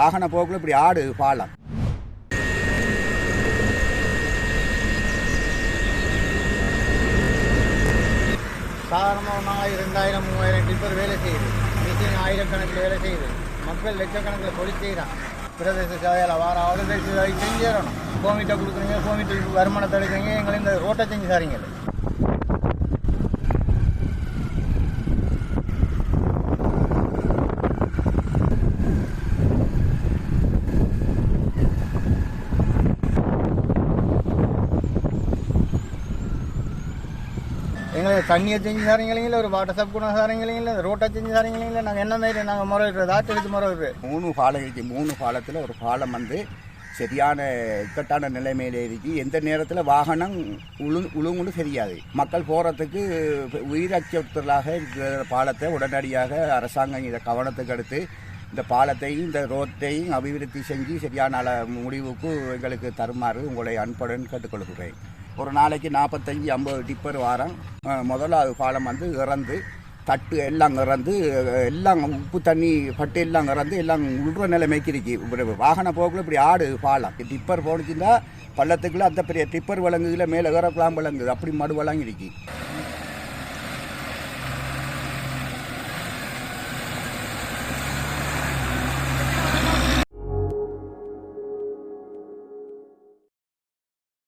வாகன போக்குல இப்படி ஆடு பாலம் சாதாரணமாக ஒரு ரெண்டாயிரம் மூவாயிரம் டிப்பர் வேலை செய்யுது மிஷின் ஆயிரக்கணக்கில் வேலை செய்யுது மக்கள் லட்சக்கணக்கில் தொழில் செய்கிறான். பிரதேச சேவையில் வார ஆளுநர் செஞ்சு செஞ்சிடணும். கோமிட்டை கொடுக்குறீங்க கோமிட்டு வருமானத்தை எடுக்கிறீங்க எங்களை இந்த ரோட்டை செஞ்சு சாரிங்க. எங்களுக்கு தண்ணியை செஞ்சு சாரீங்களீங்களா ஒரு வாட்டர் சப் கூட சாரீங்களீங்களா ரோட்டை செஞ்சு சாரீங்களீங்களா நாங்கள் என்ன மாதிரி நாங்கள் முறையிடுறது ஆட்டு எடுத்து மூணு பாலம் இருக்குது மூணு பாலத்தில் ஒரு பாலம் வந்து சரியான இக்கட்டான நிலைமையில் இருக்கு. எந்த நேரத்தில் வாகனம் உழு உழுங்குன்னு தெரியாது. மக்கள் போகிறதுக்கு உயிர் அச்சுறுத்தலாக இருக்கிற பாலத்தை உடனடியாக அரசாங்கம் இதை கவனத்துக்கு எடுத்து இந்த பாலத்தையும் இந்த ரோட்டையும் அபிவிருத்தி செஞ்சு சரியான முடிவுக்கு எங்களுக்கு தருமாறு உங்களை அன்புடன் கேட்டுக்கொள்கிறேன். ஒரு நாளைக்கு நாற்பத்தஞ்சி ஐம்பது டிப்பர் வாரம். முதலாவது பாலம் வந்து இறந்து தட்டு எல்லாம் இறந்து எல்லாம் உப்பு தண்ணி பட்டு எல்லாம் இறந்து எல்லாம் உள்ற நிலைமைக்கு இருக்கு இப்படி வாகன இப்படி ஆடு பாலம். டிப்பர் போனுச்சுன்னா பள்ளத்துக்குள்ளே அந்த பெரிய டிப்பர் விளங்குதுல மேலே ஏறக்கலாம் விளங்குது அப்படி மடு வழங்கிருக்கு இருக்கு